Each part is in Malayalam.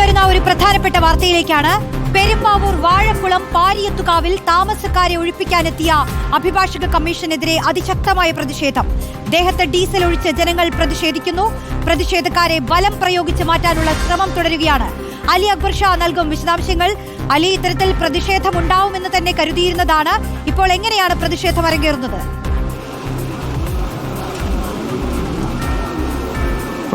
വരുന്ന ഒരു പ്രധാനപ്പെട്ട വാർത്തയിലേക്കാണ്. പെരുമ്പാവൂർ വാഴക്കുളം പാരിയത്തുകാവിൽ താമസക്കാരെ ഒഴിപ്പിക്കാനെത്തിയ അഭിഭാഷക കമ്മീഷനെതിരെ അതിശക്തമായ പ്രതിഷേധം. ദേഹത്ത് ഡീസൽ ഒഴിച്ച് ജനങ്ങൾ പ്രതിഷേധിക്കുന്നു. പ്രതിഷേധക്കാരെ ബലം പ്രയോഗിച്ച് മാറ്റാനുള്ള ശ്രമം തുടരുകയാണ്. അലി അക്ബർ ഷാ നൽകും വിശദാംശങ്ങൾ. അലി ഇത്തരത്തിൽ പ്രതിഷേധമുണ്ടാവുമെന്ന് തന്നെ കരുതിയിരുന്നതാണ്. ഇപ്പോൾ എങ്ങനെയാണ് പ്രതിഷേധം അരങ്ങേറുന്നത്?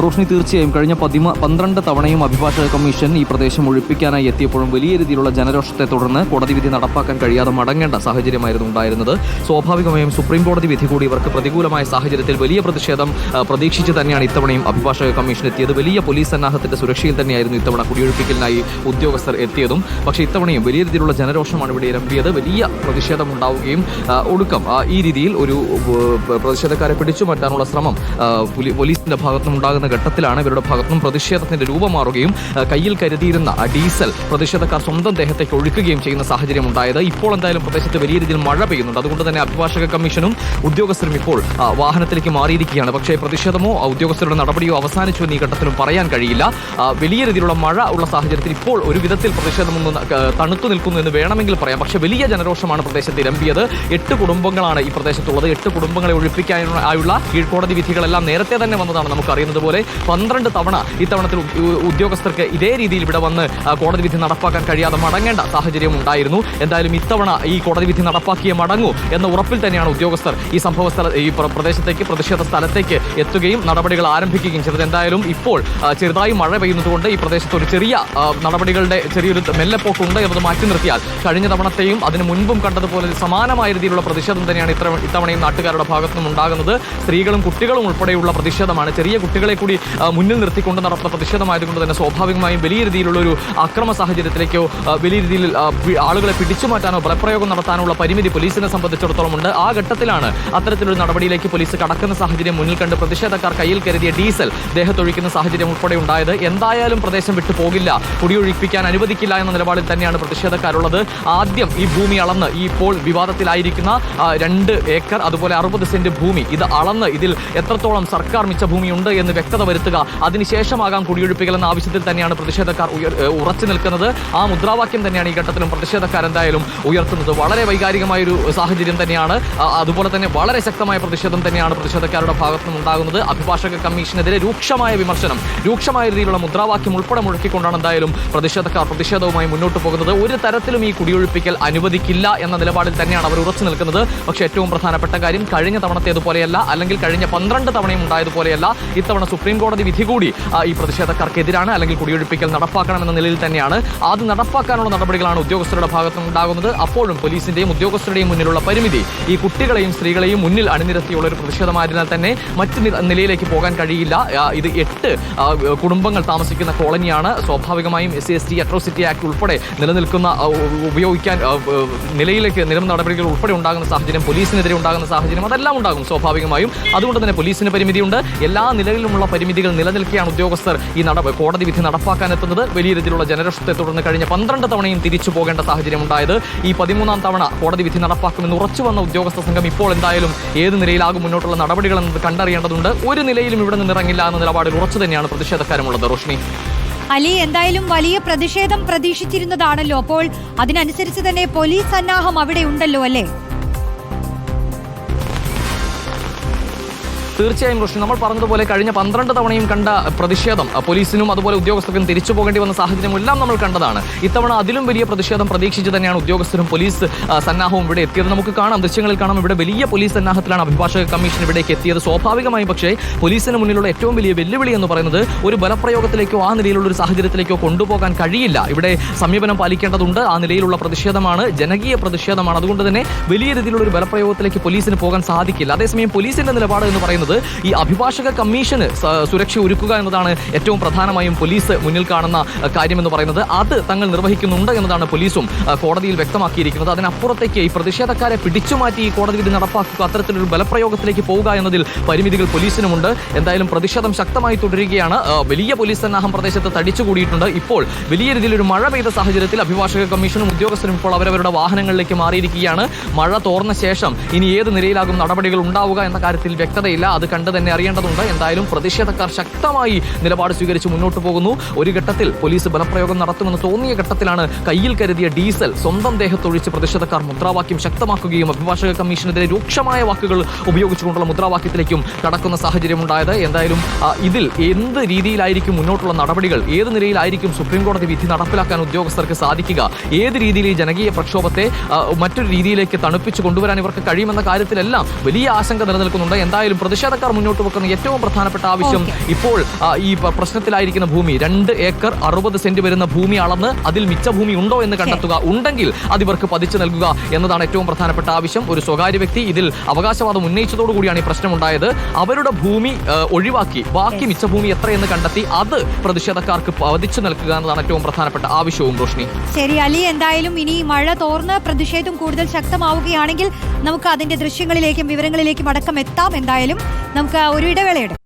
റോഷ്നി തീർച്ചയായും കഴിഞ്ഞ പതിമ പന്ത്രണ്ട് തവണയും അഭിഭാഷക കമ്മീഷൻ ഈ പ്രദേശം ഒഴിപ്പിക്കാനായി എത്തിയപ്പോഴും വലിയ രീതിയിലുള്ള ജനരോഷത്തെ തുടർന്ന് കോടതി വിധി നടപ്പാക്കാൻ കഴിയാതെ മടങ്ങേണ്ട സാഹചര്യമായിരുന്നു ഉണ്ടായിരുന്നത്. സ്വാഭാവികമായും സുപ്രീം കോടതി വിധി കൂടി ഇവർക്ക് പ്രതികൂലമായ സാഹചര്യത്തിൽ വലിയ പ്രതിഷേധം പ്രതീക്ഷിച്ച് തന്നെയാണ് ഇത്തവണയും അഭിഭാഷക കമ്മീഷൻ എത്തിയത്. വലിയ പോലീസ് സന്നാഹത്തിന്റെ സുരക്ഷയിൽ തന്നെയായിരുന്നു ഇത്തവണ കുടിയൊഴിപ്പിക്കലിനായി ഉദ്യോഗസ്ഥർ എത്തിയതും. പക്ഷേ ഇത്തവണയും വലിയ രീതിയിലുള്ള ജനരോഷമാണ് ഇവിടെ ഇരമ്പിയത്. വലിയ പ്രതിഷേധം ഉണ്ടാവുകയും ഒടുക്കം ഈ രീതിയിൽ ഒരു പ്രതിഷേധക്കാരെ പിടിച്ചു മാറ്റാനുള്ള ശ്രമം പോലീസിന്റെ ഭാഗത്തുനിന്ന് ഉണ്ടാകുന്ന ഘട്ടത്തിലാണ് ഇവരുടെ ഭാഗത്തും പ്രതിഷേധത്തിന്റെ രൂപം മാറുകയും കയ്യിൽ കരുതിയിരുന്ന ഡീസൽ പ്രതിഷേധക്കാർ സ്വന്തം ദേഹത്തേക്ക് ഒഴുക്കുകയും ചെയ്യുന്ന സാഹചര്യം ഉണ്ടായത്. ഇപ്പോൾ എന്തായാലും പ്രദേശത്ത് വലിയ രീതിയിൽ മഴ പെയ്യുന്നുണ്ട്. അതുകൊണ്ട് തന്നെ അഭിഭാഷക കമ്മീഷനും ഉദ്യോഗസ്ഥരും ഇപ്പോൾ വാഹനത്തിലേക്ക് മാറിയിരിക്കുകയാണ്. പക്ഷേ പ്രതിഷേധമോ ഉദ്യോഗസ്ഥരുടെ നടപടിയോ അവസാനിച്ചു എന്ന് ഈ ഘട്ടത്തിലും പറയാൻ കഴിയില്ല. വലിയ രീതിയിലുള്ള മഴ ഉള്ള സാഹചര്യത്തിൽ ഇപ്പോൾ ഒരു വിധത്തിൽ പ്രതിഷേധമൊന്ന് തണുത്തു നിൽക്കുന്നു എന്ന് വേണമെങ്കിൽ പറയാം. പക്ഷേ വലിയ ജനരോഷമാണ് പ്രദേശത്ത് ഇരമ്പിയത്. എട്ട് കുടുംബങ്ങളാണ് ഈ പ്രദേശത്തുള്ളത്. എട്ട് കുടുംബങ്ങളെ ഒഴിപ്പിക്കാനുള്ള കീഴ്ക്കോടതി വിധികളെല്ലാം നേരത്തെ തന്നെ വന്നതാണ് നമുക്ക് അറിയുന്നത് പോലെ പന്ത്രണ്ട് തവണ ഇത്തവണത്തിൽ ഉദ്യോഗസ്ഥർക്ക് ഇതേ രീതിയിൽ ഇവിടെ വന്ന് കോടതി വിധി നടപ്പാക്കാൻ കഴിയാതെ മടങ്ങേണ്ട സാഹചര്യം ഉണ്ടായിരുന്നു. എന്തായാലും ഇത്തവണ ഈ കോടതി വിധി നടപ്പാക്കിയ മടങ്ങൂ എന്ന ഉറപ്പിൽ തന്നെയാണ് ഉദ്യോഗസ്ഥർ ഈ സംഭവ സ്ഥല ഈ പ്ര- പ്രദേശത്തേക്ക് പ്രതിഷേധ സ്ഥലത്തേക്ക് എത്തുകയും നടപടികൾ ആരംഭിക്കുകയും ചെയ്തത്. എന്തായാലും ഇപ്പോൾ ചെറുതായി മഴ പെയ്യുന്നതുകൊണ്ട് ഈ പ്രദേശത്ത് ഒരു ചെറിയ നടപടികളുടെ ചെറിയൊരു മെല്ലെപ്പോക്കുണ്ട് എന്നത് മാറ്റി നിർത്തിയാൽ കഴിഞ്ഞ തവണത്തെയും അതിന് മുൻപും കണ്ടതുപോലെ സമാനമായ രീതിയിലുള്ള പ്രതിഷേധം തന്നെയാണ് ഇത്ര ഇത്തവണയും നാട്ടുകാരുടെ ഭാഗത്തുനിന്നും ഉണ്ടാകുന്നത്. സ്ത്രീകളും കുട്ടികളും ഉൾപ്പെടെയുള്ള പ്രതിഷേധമാണ്. ചെറിയ കുട്ടികളെ കൂടി മുന്നിൽ നിർത്തിക്കൊണ്ട് നടത്തുന്ന പ്രതിഷേധമായതുകൊണ്ട് തന്നെ സ്വാഭാവികമായും വലിയ രീതിയിലുള്ള ഒരു അക്രമ സാഹചര്യത്തിലേക്കോ വലിയ രീതിയിൽ ആളുകളെ പിടിച്ചു മാറ്റാനോ ബലപ്രയോഗം നടത്താനുള്ള പരിമിതി പോലീസിനെ സംബന്ധിച്ചിടത്തോളം ഉണ്ട്. ആ ഘട്ടത്തിലാണ് അത്തരത്തിലൊരു നടപടിയിലേക്ക് പോലീസ് കടക്കുന്ന സാഹചര്യം മുന്നിൽ കണ്ട് പ്രതിഷേധക്കാർ കയ്യിൽ കരുതിയ ഡീസൽ ദേഹത്തൊഴിക്കുന്ന സാഹചര്യം ഉൾപ്പെടെ ഉണ്ടായത്. എന്തായാലും പ്രദേശം വിട്ടു പോകില്ല. കുടിയൊഴിപ്പിക്കാൻ അനുവദിക്കില്ല എന്ന നിലപാടിൽ തന്നെയാണ് പ്രതിഷേധക്കാരുള്ളത്. ആദ്യം ഈ ഭൂമി അളന്ന് ഈ ഇപ്പോൾ വിവാദത്തിലായിരിക്കുന്ന രണ്ട് ഏക്കർ അതുപോലെ അറുപത് സെന്റ് ഭൂമി ഇത് അളന്ന് ഇതിൽ എത്രത്തോളം സർക്കാർ മിച്ച ഭൂമിയുണ്ട് എന്ന് വ്യക്തത വരുത്തുക. അതിനുശേഷമാകാം കുടിയൊഴിപ്പിക്കൽ എന്ന ആവശ്യത്തിൽ തന്നെയാണ് പ്രതിഷേധക്കാർ ഉറച്ചു നിൽക്കുന്നത്. ആ മുദ്രാവാക്യം തന്നെയാണ് ഈ ഘട്ടത്തിലും പ്രതിഷേധക്കാർ എന്തായാലും ഉയർത്തുന്നത്. വളരെ വൈകാരികമായ ഒരു സാഹചര്യം തന്നെയാണ്. അതുപോലെ തന്നെ വളരെ ശക്തമായ പ്രതിഷേധം തന്നെയാണ് പ്രതിഷേധക്കാരുടെ ഭാഗത്തു നിന്നുണ്ടാകുന്നത് അഭിഭാഷക കമ്മീഷനെതിരെ രൂക്ഷമായ വിമർശനം രൂക്ഷമായ രീതിയിലുള്ള മുദ്രാവാക്യം ഉൾപ്പെടെ മുഴക്കിക്കൊണ്ടാണ് എന്തായാലും പ്രതിഷേധക്കാർ പ്രതിഷേധവുമായി മുന്നോട്ട് പോകുന്നത്. ഒരു തരത്തിലും ഈ കുടിയൊഴിപ്പിക്കൽ അനുവദിക്കില്ല എന്ന നിലപാടിൽ തന്നെയാണ് അവർ ഉറച്ചു നിൽക്കുന്നത്. പക്ഷേ ഏറ്റവും പ്രധാനപ്പെട്ട കാര്യം കഴിഞ്ഞ തവണത്തേതുപോലെയല്ല അല്ലെങ്കിൽ കഴിഞ്ഞ പന്ത്രണ്ട് തവണയും ഉണ്ടായതുപോലെയല്ല ഇത്തവണ സുപ്രീം കോടതി വിധി കൂടി ഈ പ്രതിഷേധക്കാർക്കെതിരാണ് അല്ലെങ്കിൽ കുടിയൊഴിപ്പിക്കൽ നടപ്പാക്കണമെന്ന നിലയിൽ തന്നെയാണ്. അത് നടപ്പാക്കാനുള്ള നടപടികളാണ് ഉദ്യോഗസ്ഥരുടെ ഭാഗത്തുനിന്നുണ്ടാകുന്നത്. അപ്പോഴും പോലീസിന്റെയും ഉദ്യോഗസ്ഥരുടെയും മുന്നിലുള്ള പരിമിതി ഈ കുട്ടികളെയും സ്ത്രീകളെയും മുന്നിൽ അണിനിരത്തിയുള്ള ഒരു പ്രതിഷേധമായതിനാൽ തന്നെ മറ്റ് നിലയിലേക്ക് പോകാൻ കഴിയില്ല. ഇത് എട്ട് കുടുംബങ്ങൾ താമസിക്കുന്ന കോളനിയാണ്. സ്വാഭാവികമായും S C S T atrocity act ഉൾപ്പെടെ നിലനിൽക്കുന്ന ഉപയോഗിക്കാൻ നിലയിലേക്ക് നിലം നടപടികൾ ഉൾപ്പെടെ ഉണ്ടാകുന്ന സാഹചര്യം പോലീസിനെതിരെ ഉണ്ടാകുന്ന സാഹചര്യം അതെല്ലാം ഉണ്ടാകും സ്വാഭാവികമായും. അതുകൊണ്ട് തന്നെ പോലീസിന് പരിമിതിയുണ്ട്. എല്ലാ നിലയിലുമുള്ള പരിമിതികൾ നിലനിൽക്കെയാണ് ഉദ്യോഗസ്ഥർ ഈ നടപ കോടതി വിധി നടപ്പാക്കാൻ എത്തുന്നത് വലിയ രീതിയിലുള്ള ജനരോഷത്തെ തുടർന്ന് കഴിഞ്ഞ പന്ത്രണ്ട് തവണയും തിരിച്ചു പോകേണ്ട സാഹചര്യം ഉണ്ടായത് ഈ പതിമൂന്നാം തവണ കോടതി വിധി നടപ്പാക്കുമെന്ന് ഉറച്ചു വന്ന ഉദ്യോഗസ്ഥ സംഘം ഇപ്പോൾ എന്തായാലും ഏത് നിലയിലാകും മുന്നോട്ടുള്ള നടപടികൾ എന്നത് കണ്ടറിയേണ്ടതുണ്ട്. ഒരു നിലയിലും ഇവിടെ നിന്ന് ഇറങ്ങില്ല എന്ന നിലപാടിൽ ഉറച്ചു തന്നെയാണ് പ്രതിഷേധക്കാരുമുള്ളത്. റോഷ്നി. അലി എന്തായാലും വലിയ പ്രതിഷേധം പ്രതീക്ഷിച്ചിരുന്നതാണല്ലോ. അപ്പോൾ അതിനനുസരിച്ച് തന്നെ പോലീസ് സന്നാഹം അവിടെ ഉണ്ടല്ലോ അല്ലേ? തീർച്ചയായും റോഷൻ നമ്മൾ പറഞ്ഞതുപോലെ കഴിഞ്ഞ പന്ത്രണ്ട് തവണയും കണ്ട പ്രതിഷേധം പോലീസിനും അതുപോലെ ഉദ്യോഗസ്ഥർക്കും തിരിച്ചു പോകേണ്ടി വന്ന സാഹചര്യം എല്ലാം നമ്മൾ കണ്ടതാണ്. ഇത്തവണ അതിലും വലിയ പ്രതിഷേധം പ്രതീക്ഷിച്ച് തന്നെയാണ് ഉദ്യോഗസ്ഥരും പോലീസ് സന്നാഹവും ഇവിടെ എത്തിയത്. നമുക്ക് കാണാം ദൃശ്യങ്ങളിൽ കാണാം ഇവിടെ വലിയ പോലീസ് സന്നാഹത്തിലാണ് അഭിഭാഷക കമ്മീഷൻ ഇവിടേക്ക് എത്തിയത്. സ്വാഭാവികമായും പക്ഷേ പോലീസിന് മുന്നിലുള്ള ഏറ്റവും വലിയ വെല്ലുവിളി എന്ന് പറയുന്നത് ഒരു ബലപ്രയോഗത്തിലേക്കോ ആ നിലയിലുള്ള ഒരു സാഹചര്യത്തിലേക്കോ കൊണ്ടുപോകാൻ കഴിയില്ല. ഇവിടെ സമീപനം പാലിക്കേണ്ടതുണ്ട്. ആ നിലയിലുള്ള പ്രതിഷേധമാണ് ജനകീയ പ്രതിഷേധമാണ്. അതുകൊണ്ട് തന്നെ വലിയ രീതിയിലുള്ള ഒരു ബലപ്രയോഗത്തിലേക്ക് പോലീസിന് പോകാൻ സാധിക്കില്ല. അതേസമയം പോലീസിന്റെ നിലപാട് എന്ന് പറയുന്നത് ഈ അഭിഭാഷക കമ്മീഷന് സുരക്ഷ ഒരുക്കുക എന്നതാണ് ഏറ്റവും പ്രധാനമായും പോലീസ് മുന്നിൽ കാണുന്ന കാര്യമെന്ന് പറയുന്നത്. അത് തങ്ങൾ നിർവഹിക്കുന്നുണ്ട് എന്നതാണ് പോലീസും കോടതിയിൽ വ്യക്തമാക്കിയിരിക്കുന്നത്. അതിനപ്പുറത്തേക്ക് ഈ പ്രതിഷേധക്കാരെ പിടിച്ചുമാറ്റി ഈ കോടതി വിധി നടപ്പാക്കുക അത്തരത്തിലൊരു ബലപ്രയോഗത്തിലേക്ക് പോവുക എന്നതിൽ പരിമിതികൾ പോലീസിനുമുണ്ട്. എന്തായാലും പ്രതിഷേധം ശക്തമായി തുടരുകയാണ്. വലിയ പോലീസ് സന്നാഹം പ്രദേശത്ത് തടിച്ചുകൂടിയിട്ടുണ്ട് ഇപ്പോൾ വലിയ രീതിയിൽ ഒരു മഴ പെയ്ത സാഹചര്യത്തിൽ അഭിഭാഷക കമ്മീഷനും ഉദ്യോഗസ്ഥരും ഇപ്പോൾ അവരവരുടെ വാഹനങ്ങളിലേക്ക് മാറിയിരിക്കുകയാണ്. മഴ തോർന്ന ശേഷം ഇനി ഏത് നിലയിലാകും നടപടികൾ ഉണ്ടാവുക എന്ന കാര്യത്തിൽ വ്യക്തതയില്ല. അത് കണ്ട് തന്നെ അറിയേണ്ടതുണ്ട്. എന്തായാലും പ്രതിഷേധക്കാർ ശക്തമായി നിലപാട് സ്വീകരിച്ച് മുന്നോട്ട് പോകുന്നു. ഒരു ഘട്ടത്തിൽ പോലീസ് ബലപ്രയോഗം നടത്തുമെന്ന് തോന്നിയ ഘട്ടത്തിലാണ് കയ്യിൽ കരുതിയ ഡീസൽ സ്വന്തം ദേഹത്തൊഴിച്ച് പ്രതിഷേധക്കാർ മുദ്രാവാക്യം ശക്തമാക്കുകയും അഭിഭാഷക കമ്മീഷനെതിരെ രൂക്ഷമായ വാക്കുകൾ ഉപയോഗിച്ചുകൊണ്ടുള്ള മുദ്രാവാക്യത്തിലേക്കും കടക്കുന്ന സാഹചര്യമുണ്ടായത്. എന്തായാലും ഇതിൽ എന്ത് രീതിയിലായിരിക്കും മുന്നോട്ടുള്ള നടപടികൾ? ഏത് നിലയിലായിരിക്കും സുപ്രീംകോടതി വിധി നടപ്പിലാക്കാൻ ഉദ്യോഗസ്ഥർക്ക് സാധിക്കുക? ഏത് രീതിയിൽ ഈ ജനകീയ പ്രക്ഷോഭത്തെ മറ്റൊരു രീതിയിലേക്ക് തണുപ്പിച്ച് കൊണ്ടുവരാൻ ഇവർക്ക് കഴിയുമെന്ന കാര്യത്തിലെല്ലാം വലിയ ആശങ്ക നിലനിൽക്കുന്നുണ്ട്. എന്തായാലും പ്രതിഷേധക്കാർ മുന്നോട്ട് വെക്കുന്ന ഏറ്റവും പ്രധാനപ്പെട്ട ആവശ്യം ഇപ്പോൾ ഈ പ്രശ്നത്തിലായിരിക്കുന്ന ഭൂമി. രണ്ട് ഏക്കർ അറുപത് സെന്റ് വരുന്ന ഭൂമി അളന്ന് അതിൽ മിച്ച ഭൂമി ഉണ്ടോ എന്ന് കണ്ടെത്തുക. ഉണ്ടെങ്കിൽ അത് ഇവർക്ക് പതിച്ചു നൽകുക എന്നതാണ് ഏറ്റവും പ്രധാനപ്പെട്ട ആവശ്യം. ഒരു സ്വകാര്യ വ്യക്തി ഇതിൽ അവകാശവാദം ഉന്നയിച്ചതോടു കൂടിയാണ് ഈ പ്രശ്നമുണ്ടായത്. അവരുടെ ഭൂമി ഒഴിവാക്കി. ബാക്കി മിച്ച ഭൂമി എത്രയെന്ന് കണ്ടെത്തി അത് പ്രതിഷേധക്കാർക്ക് പതിച്ചു നൽകുക എന്നതാണ് ഏറ്റവും പ്രധാനപ്പെട്ട ആവശ്യവും റോഷ്നി. ശരി അലി എന്തായാലും ഇനി മഴ തോർന്ന് പ്രതിഷേധം കൂടുതൽ ശക്തമാവുകയാണെങ്കിൽ നമുക്ക് അതിന്റെ ദൃശ്യങ്ങളിലേക്കും വിവരങ്ങളിലേക്കും അടക്കം എത്താം. എന്തായാലും നമുക്ക് ഒരു ഇടവേളയുടെ